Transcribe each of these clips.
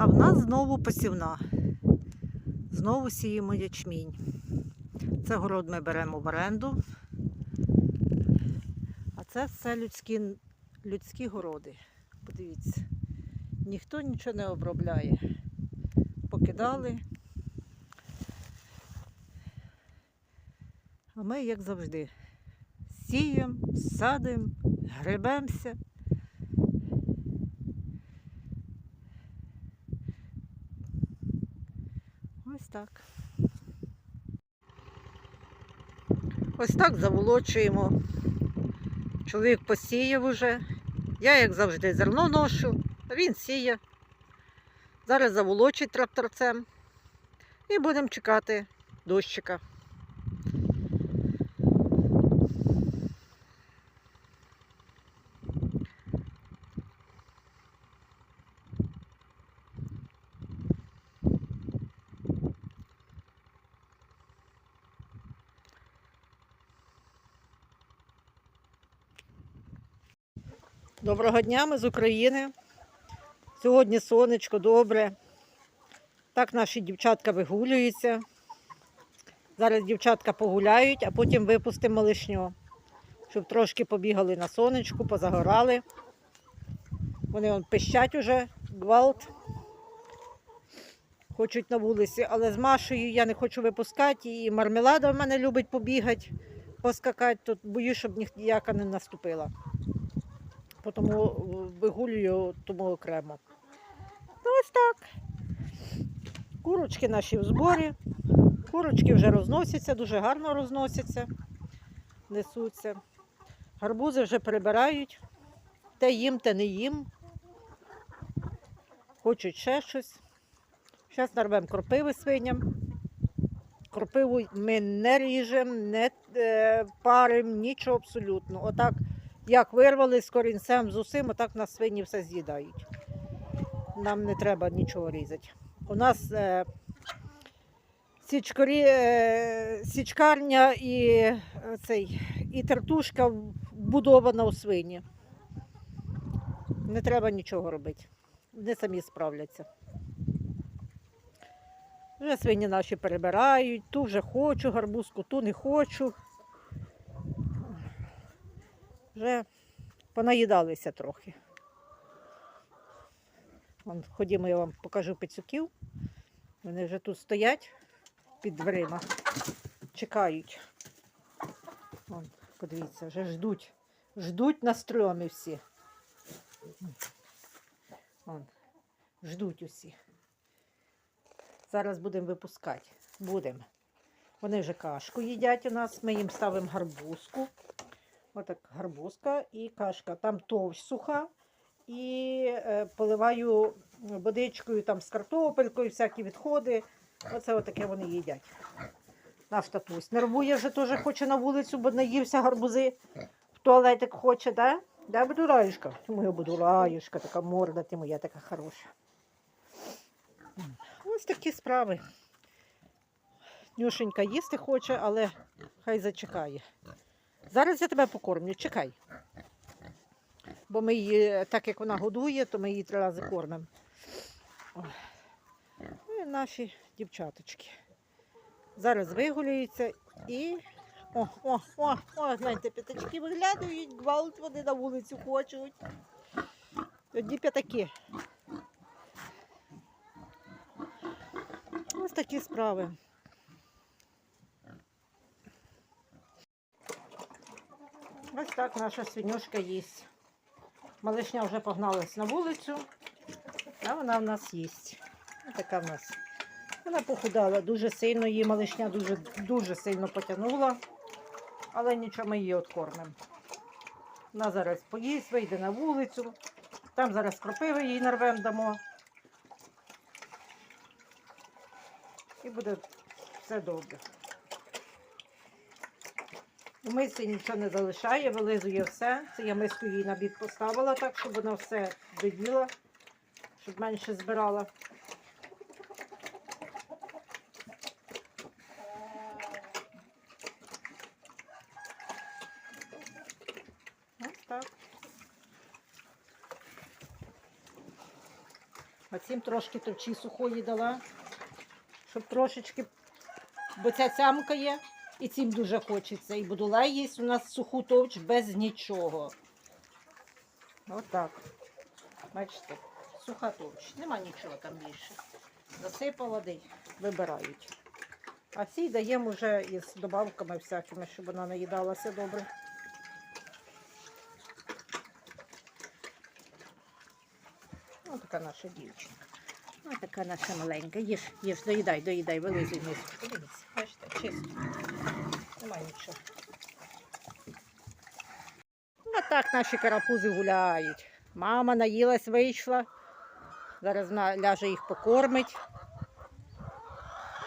А в нас знову посівна. Знову сіємо ячмінь. Це город ми беремо в оренду. А це все людські, людські городи. Подивіться, ніхто нічого не обробляє. Покидали. А ми, як завжди, сіємо, садимо, гребемося. Так. Ось так заволочуємо. Чоловік посіяв уже. Я, як завжди, зерно ношу, а він сіє. Зараз заволочить тракторцем і будемо чекати дощика. Доброго дня, ми з України. Сьогодні сонечко добре. Так наші дівчатка вигулюються. Зараз дівчатка погуляють, а потім випустимо малишню, щоб трошки побігали на сонечку, позагорали. Вони вон пищать уже, гвалт. Хочуть на вулиці, але з Машею я не хочу випускати. І мармелада в мене любить побігати, поскакати. Тут боюсь, щоб ніяка не наступила. Тому вигулюю тому окремо. Ну, ось так. Курочки наші в зборі. Курочки вже розносяться, дуже гарно розносяться, несуться. Гарбузи вже прибирають. Те їм, те не їм. Хочуть ще щось. Зараз нарвемо кропиви свиням. Кропиву ми не ріжемо, не е, паримо, нічого абсолютно. Отак, як вирвали з корінцем з усім, отак на свині все з'їдають. Нам не треба нічого різати. У нас е, січкарі, е, січкарня і, е, цей, і тертушка вбудована у свині. Не треба нічого робити. Вони самі справляться. Вже свині наші перебирають, ту вже хочу гарбузку, ту не хочу. Вже понаїдалися трохи. Ходімо, я вам покажу пицюків. Вони вже тут стоять під дверима, чекають. Вон, подивіться, вже ждуть. Ждуть на стрьомі всі. Вон, ждуть усі. Зараз будемо випускати. Будемо. Вони вже кашку їдять у нас. Ми їм ставимо гарбузку. Отак гарбузка і кашка. Там товщ суха. І е, поливаю водичкою там з картопелькою, всякі відходи. Оце отаке вони їдять. Наш татусь. Нервує вже теж хоче на вулицю, бо наївся гарбузи. В туалетик хоче, да? Да, будураюшка? Моя будураюшка, така морда, ти моя така хороша. Ось такі справи. Нюшенька їсти хоче, але хай зачекає. Зараз я тебе покормлю, чекай. Бо ми її, так як вона годує, то ми її три рази кормимо. Ну і наші дівчаточки. Зараз вигуляються і. О, о, о, о, гляньте, п'ятачки виглядають, гвалт вони на вулицю хочуть. Одні п'ятаки. Ось такі справи. Ось так наша свинюшка їсть. Малишня вже погналась на вулицю, а вона в нас їсть. Така в нас. Вона похудала дуже сильно, її малишня дуже, дуже сильно потягнула, але нічого ми її откормимо. Вона зараз поїсть, вийде на вулицю. Там зараз кропиви їй нарвем дамо. І буде все добре. У мисці нічого не залишає, вилизує все. Це я миску їй на бік поставила так, щоб вона все доїла, щоб менше збирала. Ось так. А цим трошки товчі сухої дала, щоб трошечки, бо ця цямка є, і цим дуже хочеться. І будулай є у нас суху товч без нічого. Отак. Бачите, суха товч. Нема нічого там більше. Засипала де вибирають. А цій даємо вже із добавками всякими, щоб вона наїдалася добре. Ось така наша дівчинка. Ось така наша маленька. Їж, їж, доїдай, доїдай, вилизуй миску. Бачите, чисто. Немає нічого. Ось так наші карапузи гуляють. Мама наїлась, вийшла. Зараз вона ляже їх покормить.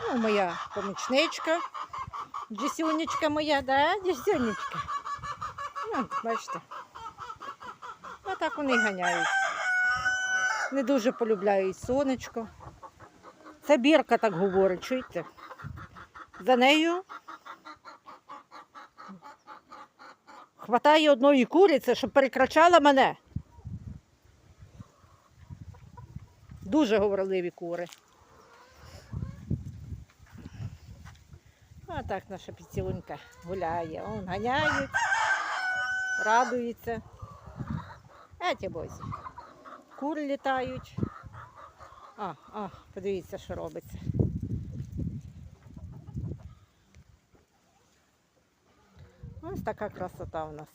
Ну, моя помічничка. Джесюнечка моя, да? Джесюнечка. Ну, бачите. Ось так вони ганяють. Не дуже полюбляють сонечко. Це бірка так говорить, чуєте? За нею хватає одної куриці, щоб перекрачала мене. Дуже говорливі кури. А так наша підцілунька гуляє. Он ганяють, радується. Еті бозі. Кури літають. А, а, подивіться, що робиться. Така красота у нас.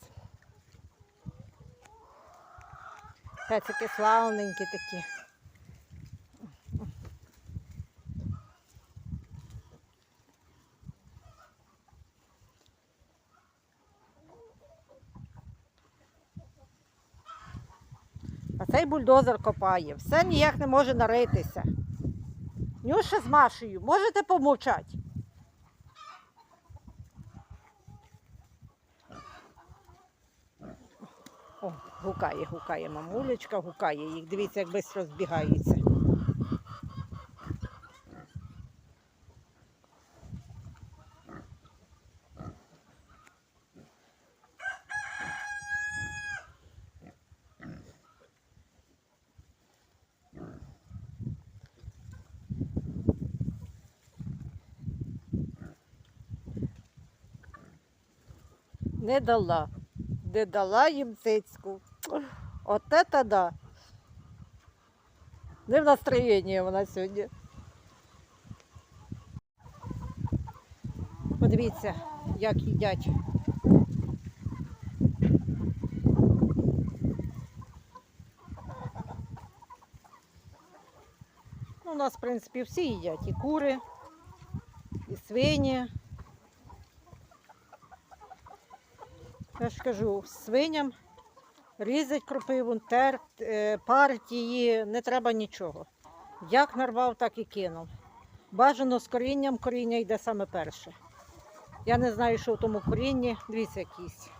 Пецики славненькі такі. А цей бульдозер копає, все ніяк не може наритися. Нюша з Машею, можете помовчати? О, гукає, гукає мамулечка, гукає їх. Дивіться, як швидко збігаються. Не дала. Не дала їм цицьку. От це да. Не в настроєнні вона сьогодні. Подивіться, як їдять. Ну, у нас, в принципі, всі їдять. І кури, і свині. Я ж кажу, свиням різать кропиву, е, партії, не треба нічого. Як нарвав, так і кинув. Бажано з корінням, коріння йде саме перше. Я не знаю, що в тому корінні, дивіться якісь.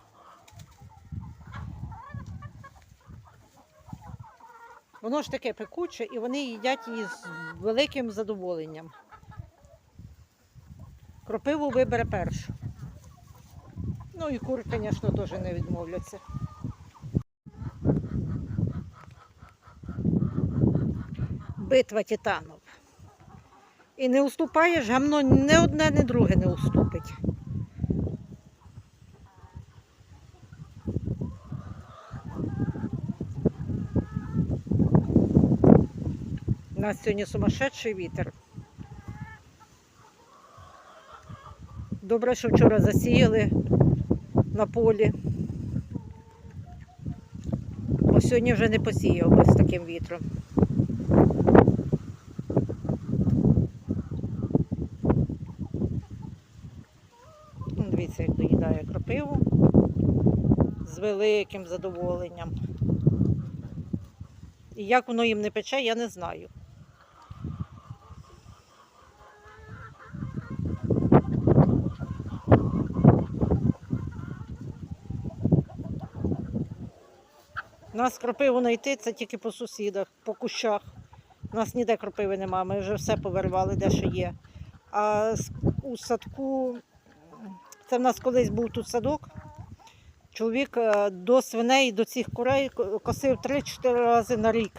Воно ж таке пекуче і вони їдять її з великим задоволенням. Кропиву вибере першу. Ну і кур, звісно, теж не відмовляться. Битва титанів. І не уступаєш, гамно ні одне, ні друге не уступить. У нас сьогодні сумасшедший вітер. Добре, що вчора засіяли на полі. Бо сьогодні вже не посіяв би з таким вітром. Ну, Дивіться, як доїдає кропиву з великим задоволенням. І як воно їм не пече, я не знаю. Нас кропиву знайти це тільки по сусідах, по кущах. У нас ніде кропиви немає, ми вже все повиривали, де що є. А у садку, це в нас колись був тут садок. Чоловік е, до свиней, до цих курей косив 3-4 рази на рік.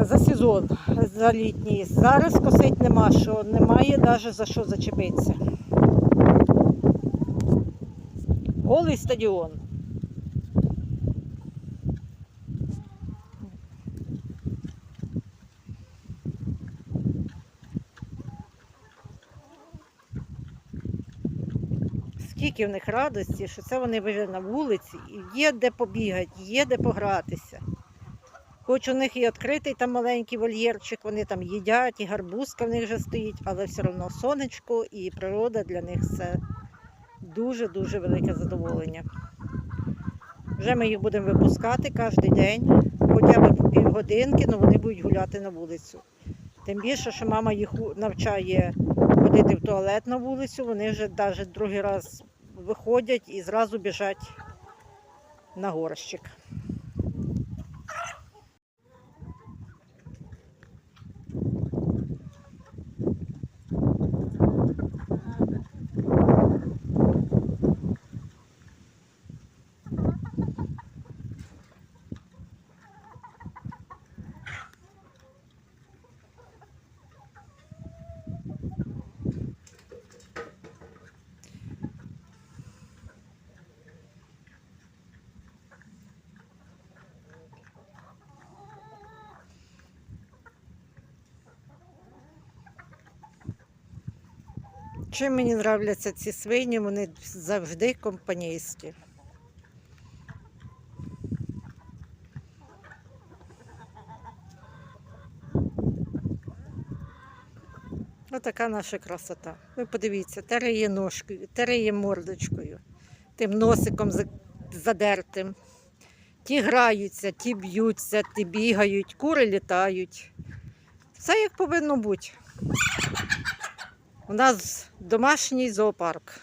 за сезон, за літній. Зараз косить нема що, немає навіть за що зачепитися. Голий стадіон. Скільки в них радості, що це вони вийшли на вулиці, і є де побігати, є де погратися. Хоч у них і відкритий там маленький вольєрчик, вони там їдять, і гарбузка в них вже стоїть, але все одно сонечко і природа для них це дуже-дуже велике задоволення. Вже ми їх будемо випускати кожен день, хоча б по півгодинки, але вони будуть гуляти на вулицю. Тим більше, що мама їх навчає ходити в туалет на вулицю, вони вже навіть другий раз виходять і зразу біжать на горщик. Чим мені нравляться ці свині, вони завжди компанійські. Отака наша красота. Ви подивіться, тереє ножкою, тереє мордочкою, тим носиком задертим. Ті граються, ті б'ються, ті бігають, кури літають. Все як повинно бути. У нас домашній зоопарк.